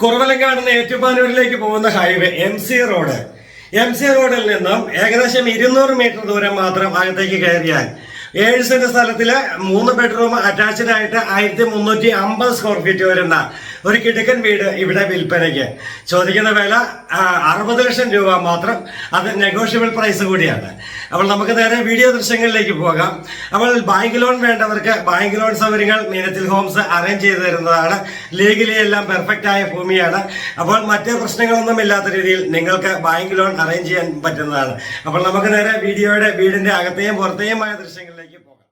കുറവലങ്ങാട് നിന്ന് ഏറ്റുമാനൂരിലേക്ക് പോകുന്ന highway M C road M C റോഡിൽ നിന്നും ഏകദേശം ഇരുന്നൂറ് മീറ്റർ ദൂരം മാത്രം അകത്തേക്ക് കയറിയാൽ ഏഴ് സെന്റ് സ്ഥലത്തിൽ മൂന്ന് ബെഡ്റൂം അറ്റാച്ച്ഡ് ആയിട്ട് ആയിരത്തി മുന്നൂറ്റി അമ്പത് സ്ക്വയർ ഫീറ്റ് വരുന്ന ഒരു കിടക്കൻ വീട് ഇവിടെ വിൽപ്പനയ്ക്ക്. ചോദിക്കുന്ന വില അറുപത് ലക്ഷം രൂപ മാത്രം. അത് നെഗോഷ്യബിൾ പ്രൈസ് കൂടിയാണ്. അപ്പോൾ നമുക്ക് നേരെ വീഡിയോ ദൃശ്യങ്ങളിലേക്ക് പോകാം. അപ്പോൾ ബാങ്ക് ലോൺ വേണ്ടവർക്ക് ബാങ്ക് ലോൺ സൗകര്യങ്ങൾ മീനത്തിൽ ഹോംസ് അറേഞ്ച് ചെയ്തു തരുന്നതാണ്. ലീഗലി എല്ലാം പെർഫെക്റ്റ് ആയ ഭൂമിയാണ്. അപ്പോൾ മറ്റ് പ്രശ്നങ്ങളൊന്നും ഇല്ലാത്ത രീതിയിൽ നിങ്ങൾക്ക് ബാങ്ക് ലോൺ അറേഞ്ച് ചെയ്യാൻ പറ്റുന്നതാണ്. അപ്പോൾ നമുക്ക് നേരെ വീഡിയോയുടെ വീടിന്റെ അകത്തെയും പുറത്തെയുമായ ദൃശ്യങ്ങളിലേക്ക് പോകാം.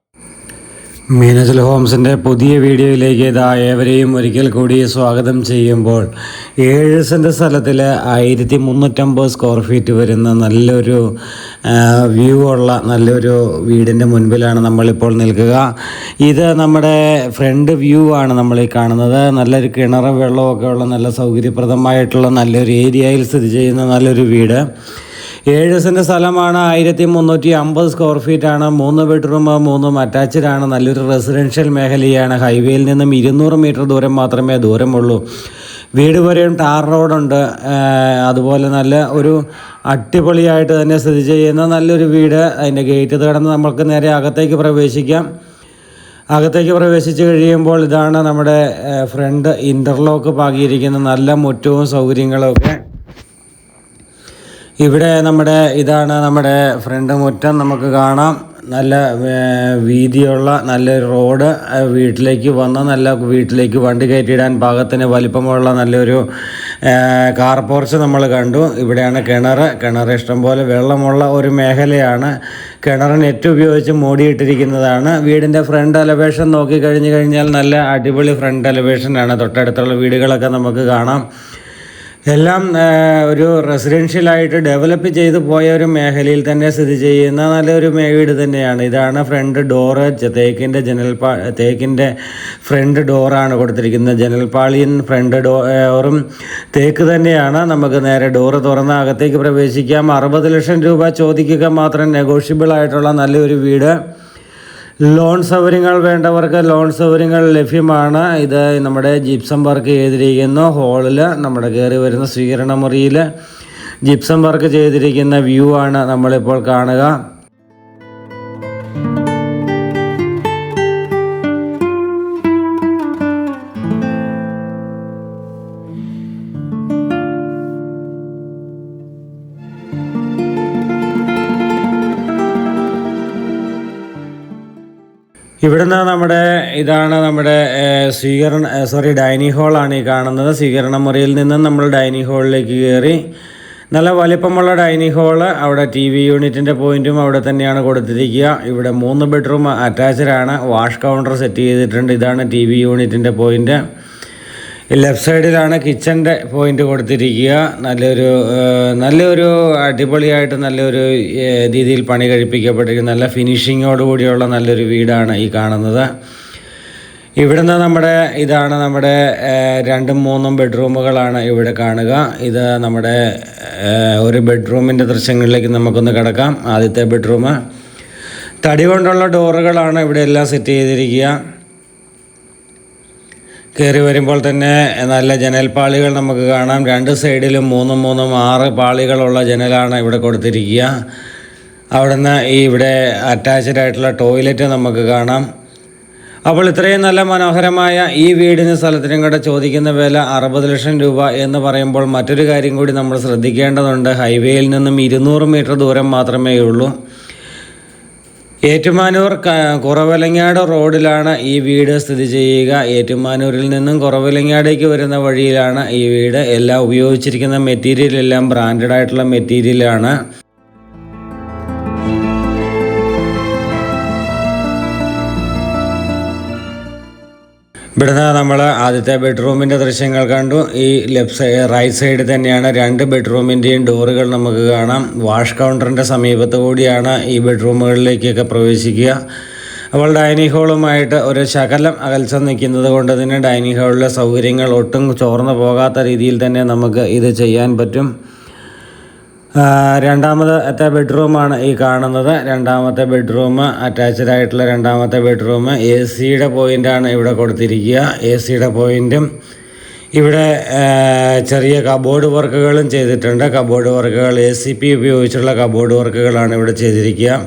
മീനച്ചൽ ഹോംസിന്റെ പുതിയ വീഡിയോയിലേക്ക് ഇതാ ഏവരെയും ഒരിക്കൽ കൂടി സ്വാഗതം ചെയ്യുമ്പോൾ ഏഴ് സെന്റ് സ്ഥലത്തിൽ ആയിരത്തി മുന്നൂറ്റമ്പത് സ്ക്വയർ ഫീറ്റ് വരുന്ന നല്ലൊരു വ്യൂ ഉള്ള നല്ലൊരു വീടിന്റെ മുൻപിലാണ് നമ്മളിപ്പോൾ നിൽക്കുക. ഇത് നമ്മുടെ ഫ്രണ്ട് വ്യൂ ആണ് നമ്മൾ ഈ കാണുന്നത്. നല്ലൊരു കിണറും വെള്ളമൊക്കെ ഉള്ള നല്ല സൗകര്യപ്രദമായിട്ടുള്ള നല്ലൊരു ഏരിയയിൽ സ്ഥിതി ചെയ്യുന്ന നല്ലൊരു വീട്. ഏഴ് സെന്റ് സ്ഥലമാണ് ആയിരത്തി മുന്നൂറ്റി അമ്പത് സ്ക്വയർ ഫീറ്റ് ആണ്. മൂന്ന് ബെഡ്റൂം മൂന്നും അറ്റാച്ച്ഡ് ആണ്. നല്ലൊരു റെസിഡൻഷ്യൽ മേഖലയാണ്. ഹൈവേയിൽ നിന്നും ഇരുന്നൂറ് മീറ്റർ ദൂരം മാത്രമേ ദൂരമുള്ളൂ. വീട് വരെയും ടാർ റോഡുണ്ട് അതുപോലെ നല്ല ഒരു അടിപൊളിയായിട്ട് തന്നെ സ്ഥിതി ചെയ്യുന്ന നല്ലൊരു വീട്. അതിന്റെ ഗേറ്റ് കടന്ന് നമുക്ക് നേരെ അകത്തേക്ക് പ്രവേശിക്കാം. അകത്തേക്ക് പ്രവേശിച്ച് കഴിയുമ്പോൾ ഇതാണ് നമ്മുടെ ഫ്രണ്ട് ഇന്റർലോക്ക് പാകിയിരിക്കുന്ന നല്ല മുറ്റവും സൗകര്യങ്ങളും ഒക്കെ. ഇവിടെ നമ്മുടെ ഇതാണ് നമ്മുടെ ഫ്രണ്ട് മുറ്റം. നമുക്ക് കാണാം. നല്ല വീതിയുള്ള നല്ലൊരു റോഡ്. വീട്ടിലേക്ക് വന്ന് നല്ല വീട്ടിലേക്ക് വണ്ടി കയറ്റിയിടാൻ പാകത്തിന് വലിപ്പമുള്ള നല്ലൊരു കാർ പോർച്ച് നമ്മൾ കണ്ടു. ഇവിടെയാണ് കിണർ കിണർ ഇഷ്ടംപോലെ വെള്ളമുള്ള ഒരു മേഖലയാണ്. കിണർ നെറ്റ് ഉപയോഗിച്ച് മൂടിയിട്ടിരിക്കുന്നതാണ്. വീടിന്റെ ഫ്രണ്ട് എലവേഷൻ നോക്കി കഴിഞ്ഞു കഴിഞ്ഞാൽ നല്ല അടിപൊളി ഫ്രണ്ട് എലവേഷനാണ് തൊട്ടടുത്തുള്ള വീടുകളൊക്കെ നമുക്ക് കാണാം. എല്ലാം ഒരു റെസിഡൻഷ്യലായിട്ട് ഡെവലപ്പ് ചെയ്ത് പോയ ഒരു മേഖലയിൽ തന്നെ സ്ഥിതി ചെയ്യുന്ന നല്ലൊരു വീട് തന്നെയാണ്. ഇതാണ് ഫ്രണ്ട് ഡോറ് തേക്കിന്റെ ജനൽ പാ തേക്കിന്റെ ഫ്രണ്ട് ഡോറാണ് കൊടുത്തിരിക്കുന്നത്. ജനൽപാളിയും ഫ്രണ്ട് ഡോറും തേക്ക് തന്നെയാണ്. നമുക്ക് നേരെ ഡോറ് തുറന്ന അകത്തേക്ക് പ്രവേശിക്കാം. അറുപത് ലക്ഷം രൂപ ചോദിക്കുക മാത്രം നെഗോഷ്യബിൾ ആയിട്ടുള്ള നല്ലൊരു വീട്. ലോൺ സൗകര്യങ്ങൾ വേണ്ടവർക്ക് ലോൺ സൗകര്യങ്ങൾ ലഭ്യമാണ്. ഇത് നമ്മുടെ ജിപ്സം വർക്ക് ചെയ്തിരിക്കുന്നു. ഹോളിൽ നമ്മുടെ കയറി വരുന്ന സ്വീകരണ മുറിയിൽ ജിപ്സം വർക്ക് ചെയ്തിരിക്കുന്ന വ്യൂ ആണ് നമ്മളിപ്പോൾ കാണുക. ഇവിടുന്ന് നമ്മുടെ ഇതാണ് നമ്മുടെ സ്വീകരണ സോറി ഡൈനിങ് ഹാളാണ് ഈ കാണുന്നത്. സ്വീകരണ മുറിയിൽ നിന്നും നമ്മൾ ഡൈനിങ് ഹാളിലേക്ക് കയറി നല്ല വലിപ്പമുള്ള ഡൈനിങ് ഹാൾ അവിടെ ടി വി യൂണിറ്റിന്റെ പോയിന്റും അവിടെ തന്നെയാണ് കൊടുത്തിരിക്കുക. ഇവിടെ മൂന്ന് ബെഡ്റൂം അറ്റാച്ച്ഡ് ആണ്. വാഷ് കൗണ്ടർ സെറ്റ് ചെയ്തിട്ടുണ്ട്. ഇതാണ് ടി വി യൂണിറ്റിന്റെ പോയിന്റ് ലെഫ്റ്റ് സൈഡിലാണ് കിച്ചന്റെ പോയിന്റ് കൊടുത്തിരിക്കുക. നല്ലൊരു നല്ലൊരു അടിപൊളിയായിട്ട് നല്ലൊരു രീതിയിൽ പണി കഴിപ്പിക്കപ്പെട്ടിരിക്കുന്ന. നല്ല ഫിനിഷിങ്ങോട് കൂടിയുള്ള നല്ലൊരു വീടാണ് ഈ കാണുന്നത്. ഇവിടുന്ന് നമ്മുടെ ഇതാണ് നമ്മുടെ രണ്ടും മൂന്നും ബെഡ്റൂമുകളാണ് ഇവിടെ കാണുക. ഇത് നമ്മുടെ ഒരു ബെഡ്റൂമിന്റെ ദൃശ്യങ്ങളിലേക്ക് നമുക്കൊന്ന് കിടക്കാം. ആദ്യത്തെ ബെഡ്റൂം തടി കൊണ്ടുള്ള ഡോറുകളാണ് ഇവിടെ എല്ലാം സെറ്റ് ചെയ്തിരിക്കുക. കയറി വരുമ്പോൾ തന്നെ നല്ല ജനൽപ്പാളികൾ നമുക്ക് കാണാം. രണ്ട് സൈഡിലും മൂന്നും മൂന്നും ആറ് പാളികളുള്ള ജനലാണ് ഇവിടെ കൊടുത്തിരിക്കുക. അവിടുന്ന് ഈ ഇവിടെ അറ്റാച്ച്ഡ് ആയിട്ടുള്ള ടോയ്ലറ്റ് നമുക്ക് കാണാം. അപ്പോൾ ഇത്രയും നല്ല മനോഹരമായ ഈ വീടിന് സ്ഥലത്തിനും കൂടെ ചോദിക്കുന്ന വില അറുപത് ലക്ഷം രൂപ എന്ന് പറയുമ്പോൾ മറ്റൊരു കാര്യം കൂടി നമ്മൾ ശ്രദ്ധിക്കേണ്ടതുണ്ട്. ഹൈവേയിൽ നിന്നും ഇരുന്നൂറ് മീറ്റർ ദൂരം മാത്രമേ ഉള്ളൂ. ഏറ്റുമാനൂർ കുറവലങ്ങാട് റോഡിലാണ് ഈ വീട് സ്ഥിതി ചെയ്യുക. ഏറ്റുമാനൂരിൽ നിന്നും കുറവലങ്ങാടേക്ക് വരുന്ന വഴിയിലാണ് ഈ വീട്. എല്ലാം ഉപയോഗിച്ചിരിക്കുന്ന മെറ്റീരിയൽ എല്ലാം ബ്രാൻഡഡ് മെറ്റീരിയലാണ്. ഇവിടുന്ന് നമ്മൾ ആദ്യത്തെ ബെഡ്റൂമിന്റെ ദൃശ്യങ്ങൾ കണ്ടു. ഈ ലെഫ്റ്റ് സൈഡ് റൈറ്റ് സൈഡ് തന്നെയാണ് രണ്ട് ബെഡ്റൂമിന്റെയും ഡോറുകൾ നമുക്ക് കാണാം. വാഷ് കൗണ്ടറിന്റെ സമീപത്ത് കൂടിയാണ് ഈ ബെഡ്റൂമുകളിലേക്കൊക്കെ പ്രവേശിക്കുക. അപ്പോൾ ഡൈനിങ് ഹാളുമായിട്ട് ഒരു ശകലം അകൽച്ച നിൽക്കുന്നത് കൊണ്ട് തന്നെ ഡൈനിങ് ഹാളിലെ സൗകര്യങ്ങൾ ഒട്ടും ചോർന്നു പോകാത്ത രീതിയിൽ തന്നെ നമുക്ക് ഇത് ചെയ്യാൻ പറ്റും. രണ്ടാമത്തെ ബെഡ്റൂമാണ് ഈ കാണുന്നത്. രണ്ടാമത്തെ ബെഡ്റൂം അറ്റാച്ച്ഡ് ആയിട്ടുള്ള രണ്ടാമത്തെ ബെഡ്റൂം എ സിയുടെ പോയിന്റാണ് ഇവിടെ കൊടുത്തിരിക്കുക. എ സിയുടെ പോയിന്റും ഇവിടെ ചെറിയ കബോർഡ് വർക്കുകളും ചെയ്തിട്ടുണ്ട്. കബോർഡ് വർക്കുകൾ എ സി പി ഉപയോഗിച്ചുള്ള കബോർഡ് വർക്കുകളാണ് ഇവിടെ ചെയ്തിരിക്കുക.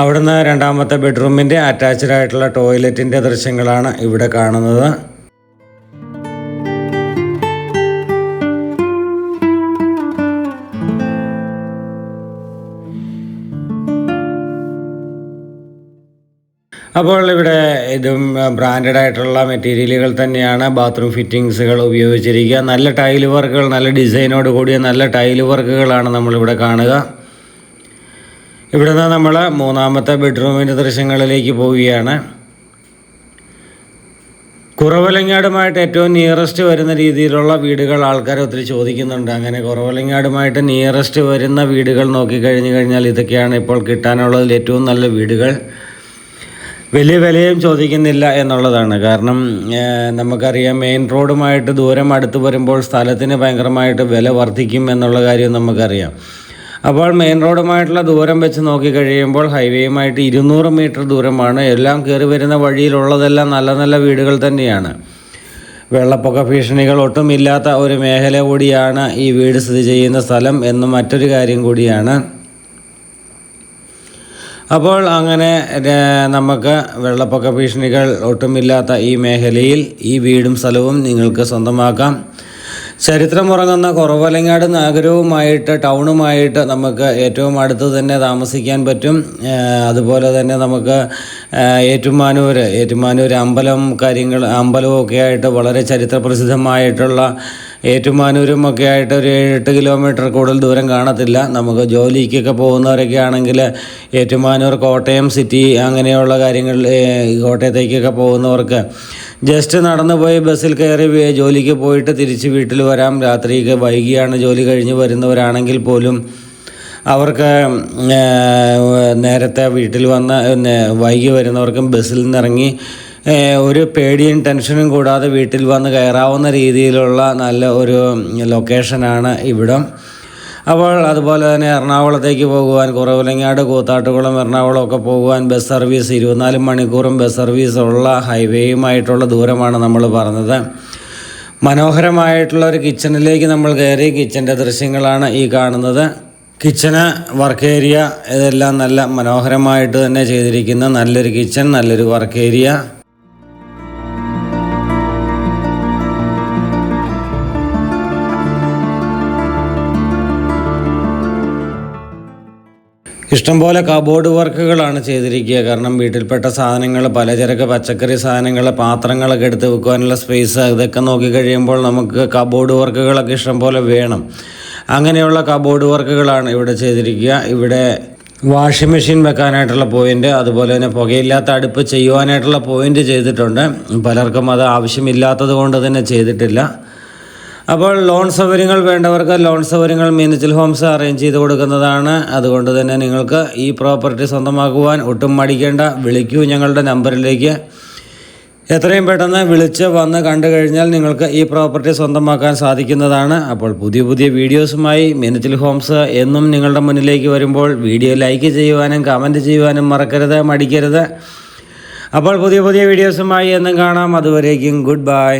അവിടുന്ന് രണ്ടാമത്തെ ബെഡ്റൂമിന്റെ അറ്റാച്ച്ഡ് ആയിട്ടുള്ള ടോയ്ലറ്റിന്റെ ദൃശ്യങ്ങളാണ് ഇവിടെ കാണുന്നത്. അപ്പോൾ ഇവിടെ ഇതും ബ്രാൻഡഡ് ആയിട്ടുള്ള മെറ്റീരിയലുകൾ തന്നെയാണ്. ബാത്റൂം ഫിറ്റിങ്സുകൾ ഉപയോഗിച്ചിരിക്കുക. നല്ല ടൈൽ വർക്കുകൾ നല്ല ഡിസൈനോട് കൂടിയ നല്ല ടൈൽ വർക്കുകളാണ് നമ്മളിവിടെ കാണുക. ഇവിടുന്ന് നമ്മൾ മൂന്നാമത്തെ ബെഡ്റൂമിന്റെ ദൃശ്യങ്ങളിലേക്ക് പോവുകയാണ്. കുറവലങ്ങാടുമായിട്ട് ഏറ്റവും നിയറസ്റ്റ് വരുന്ന രീതിയിലുള്ള വീടുകൾ ആൾക്കാർ ഒത്തിരി ചോദിക്കുന്നുണ്ട്. അങ്ങനെ കുറവലങ്ങാടുമായിട്ട് നിയറസ്റ്റ് വരുന്ന വീടുകൾ നോക്കിക്കഴിഞ്ഞു കഴിഞ്ഞാൽ ഇതൊക്കെയാണ് ഇപ്പോൾ കിട്ടാനുള്ളതിൽ ഏറ്റവും നല്ല വീടുകൾ. വലിയ വിലയും ചോദിക്കുന്നില്ല എന്നുള്ളതാണ്. കാരണം നമുക്കറിയാം മെയിൻ റോഡുമായിട്ട് ദൂരം അടുത്ത് വരുമ്പോൾ സ്ഥലത്തിന് ഭയങ്കരമായിട്ട് വില വർദ്ധിക്കും എന്നുള്ള കാര്യം നമുക്കറിയാം. അപ്പോൾ മെയിൻ റോഡുമായിട്ടുള്ള ദൂരം വെച്ച് നോക്കിക്കഴിയുമ്പോൾ ഹൈവേയുമായിട്ട് ഇരുന്നൂറ് മീറ്റർ ദൂരമാണ്. എല്ലാം കയറി വരുന്ന വഴിയിലുള്ളതെല്ലാം നല്ല നല്ല വീടുകൾ തന്നെയാണ്. വെള്ളപ്പൊക്ക ഭീഷണികൾ ഒട്ടുമില്ലാത്ത ഒരു മേഖല കൂടിയാണ് ഈ വീട് സ്ഥിതി ചെയ്യുന്ന സ്ഥലം എന്ന് മറ്റൊരു കാര്യം കൂടിയാണ് അപ്പോൾ അങ്ങനെ നമുക്ക് വെള്ളപ്പൊക്ക ഭീഷണികൾ ഒട്ടുമില്ലാത്ത ഈ മേഖലയിൽ ഈ വീടും സ്ഥലവും നിങ്ങൾക്ക് സ്വന്തമാക്കാം. ചരിത്രമുറങ്ങുന്ന കുറവലങ്ങാട് നഗരവുമായിട്ട് ടൗണുമായിട്ട് നമുക്ക് ഏറ്റവും അടുത്ത് തന്നെ താമസിക്കാൻ പറ്റും. അതുപോലെ തന്നെ നമുക്ക് ഏറ്റുമാനൂർ ഏറ്റുമാനൂർ അമ്പലം കാര്യങ്ങൾ അമ്പലവും ഒക്കെ ആയിട്ട് വളരെ ചരിത്രപ്രസിദ്ധമായിട്ടുള്ള ഏറ്റുമാനൂരും ഒക്കെ ആയിട്ട് ഒരു എട്ട് കിലോമീറ്റർ കൂടുതൽ ദൂരം കാണത്തില്ല. നമുക്ക് ജോലിക്കൊക്കെ പോകുന്നവരൊക്കെ ആണെങ്കിൽ ഏറ്റുമാനൂർ കോട്ടയം സിറ്റി അങ്ങനെയുള്ള കാര്യങ്ങളിൽ കോട്ടയത്തേക്കൊക്കെ പോകുന്നവർക്ക് ജസ്റ്റ് നടന്നു പോയി ബസ്സിൽ കയറി ജോലിക്ക് പോയിട്ട് തിരിച്ച് വീട്ടിൽ വരാം. രാത്രിയൊക്കെ വൈകിയാണ് ജോലി കഴിഞ്ഞ് വരുന്നവരാണെങ്കിൽ പോലും അവർക്ക് നേരത്തെ വീട്ടിൽ വന്ന് വൈകി വരുന്നവർക്കും ബസ്സിൽ നിന്നിറങ്ങി ഒരു പേടിയും ടെൻഷനും കൂടാതെ വീട്ടിൽ വന്ന് കയറാവുന്ന രീതിയിലുള്ള നല്ല ഒരു ലൊക്കേഷനാണ് ഇവിടം. അപ്പോൾ അതുപോലെ തന്നെ എറണാകുളത്തേക്ക് പോകുവാൻ കുറവിലങ്ങാട് കൂത്താട്ടുകുളം എറണാകുളം ഒക്കെ പോകുവാൻ ബസ് സർവീസ് ഇരുപത്തിനാല് മണിക്കൂറും ബസ് സർവീസ് ഉള്ള ഹൈവേയുമായിട്ടുള്ള ദൂരമാണ് നമ്മൾ പറഞ്ഞത്. മനോഹരമായിട്ടുള്ള ഒരു കിച്ചണിലേക്ക് നമ്മൾ കയറി കിച്ചന്റെ ദൃശ്യങ്ങളാണ് ഈ കാണുന്നത്. കിച്ചന് വർക്ക് ഏരിയ ഇതെല്ലാം നല്ല മനോഹരമായിട്ട് തന്നെ ചെയ്തിരിക്കുന്ന നല്ലൊരു കിച്ചൺ നല്ലൊരു വർക്ക് ഏരിയ ഇഷ്ടംപോലെ കബോർഡ് വർക്കുകളാണ് ചെയ്തിരിക്കുക. കാരണം വീട്ടിൽപ്പെട്ട സാധനങ്ങൾ പലചരക്ക് പച്ചക്കറി സാധനങ്ങൾ പാത്രങ്ങളൊക്കെ എടുത്ത് വെക്കുവാനുള്ള സ്പേസ് ഇതൊക്കെ നോക്കിക്കഴിയുമ്പോൾ നമുക്ക് കബോർഡ് വർക്കുകളൊക്കെ ഇഷ്ടംപോലെ വേണം. അങ്ങനെയുള്ള കബോർഡ് വർക്കുകളാണ് ഇവിടെ ചെയ്തിരിക്കുക. ഇവിടെ വാഷിംഗ് മെഷീൻ വെക്കാനായിട്ടുള്ള പോയിന്റ് അതുപോലെ തന്നെ പുകയില്ലാത്ത അടുപ്പ് ചെയ്യുവാനായിട്ടുള്ള പോയിന്റ് ചെയ്തിട്ടുണ്ട്. പലർക്കും അത് ആവശ്യമില്ലാത്തത് കൊണ്ട് തന്നെ ചെയ്തിട്ടില്ല. അപ്പോൾ ലോൺ സൗകര്യങ്ങൾ വേണ്ടവർക്ക് ലോൺ സൗകര്യങ്ങൾ മീനച്ചിൽ ഹോംസ് അറേഞ്ച് ചെയ്ത് കൊടുക്കുന്നതാണ്. അതുകൊണ്ട് തന്നെ നിങ്ങൾക്ക് ഈ പ്രോപ്പർട്ടി സ്വന്തമാക്കുവാൻ ഒട്ടും മടിക്കേണ്ട. വിളിക്കൂ ഞങ്ങളുടെ നമ്പറിലേക്ക്. എത്രയും പെട്ടെന്ന് വിളിച്ച് വന്ന് കണ്ടു കഴിഞ്ഞാൽ നിങ്ങൾക്ക് ഈ പ്രോപ്പർട്ടി സ്വന്തമാക്കാൻ സാധിക്കുന്നതാണ്. അപ്പോൾ പുതിയ പുതിയ വീഡിയോസുമായി മീനച്ചിൽ ഹോംസ് എന്നും നിങ്ങളുടെ മുന്നിലേക്ക് വരുമ്പോൾ വീഡിയോ ലൈക്ക് ചെയ്യുവാനും കമന്റ് ചെയ്യുവാനും മറക്കരുത് മടിക്കരുത്. അപ്പോൾ പുതിയ പുതിയ വീഡിയോസുമായി എന്നും കാണാം. അതുവരേക്കും ഗുഡ് ബൈ